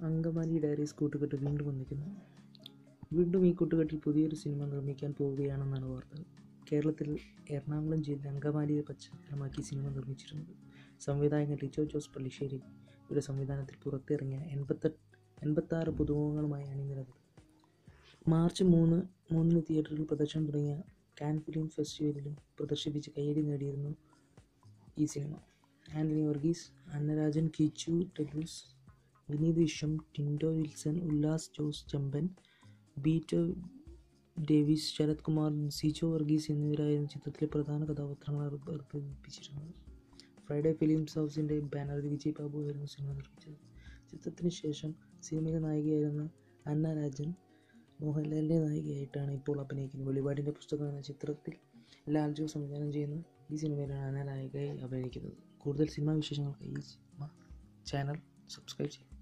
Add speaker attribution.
Speaker 1: Angamaly diaries കൂട്ടുകെട്ട് വീണ്ടും വന്നിരിക്കുന്നു. വീണ്ടും ഈ കൂട്ടുകെട്ടിൽ പുതിയൊരു സിനിമ നിർമ്മിക്കാൻ പോവുകയാണെന്നാണ് വാർത്തകൾ കേരളത്തിൽ എറണാകുളം ജില്ലയിൽ അങ്കമാലിയെ പശ്ചാത്തലമാക്കി സിനിമ നിർമ്മിച്ചിരുന്നത് സംവിധായകൻ റിച്ചോ ജോസ് പള്ളിശ്ശേരി ഇവരുടെ സംവിധാനത്തിൽ പുറത്തിറങ്ങിയ എൺപത്തെട്ട് എൺപത്താറ് പുതുമുഖങ്ങളുമായി അണിനിരന്നത് മാർച്ച് മൂന്ന് മൂന്നിന് തിയേറ്ററിൽ പ്രദർശനം തുടങ്ങിയ കാൻ ഫിലിം ഫെസ്റ്റിവലിലും പ്രദർശിപ്പിച്ച് കയ്യടി നേടിയിരുന്നു ഈ സിനിമ. ആന്റണി വർഗീസ് അന്നരാജൻ കിച്ചു ടെലൂസ് വിനീത് വിശ്വം ടിൻഡോ വിൽസൺ ഉല്ലാസ് ജോസ് ചെമ്പൻ ബീറ്റോ ഡേവിസ് ശരത് കുമാർ സിജോ വർഗീസ് എന്നിവരായിരുന്നു ചിത്രത്തിലെ പ്രധാന കഥാപാത്രങ്ങൾ അവതരിപ്പിച്ചിരുന്നത് ഫ്രൈഡേ ഫിലിംസ് ഹൗസിന്റെ ബാനറിൽ വിജയ് ബാബു ആയിരുന്നു സിനിമ നിർമ്മിച്ചത്. ചിത്രത്തിന് ശേഷം സിനിമയിലെ നായികയായിരുന്ന അന്ന രാജൻ മോഹൻലാലിന്റെ നായികയായിട്ടാണ് ഇപ്പോൾ അഭിനയിക്കുന്നത്. വെളിപാടിന്റെ പുസ്തകം എന്ന ചിത്രത്തിൽ ലാൽ ജോ സംവിധാനം ചെയ്യുന്ന ഈ സിനിമയിലാണ് അന്ന നായികയായി അഭിനയിക്കുന്നത്. കൂടുതൽ സിനിമാ വിശേഷങ്ങൾക്ക് ഈ സിനിമ ചാനൽ സബ്സ്ക്രൈബ് ചെയ്യും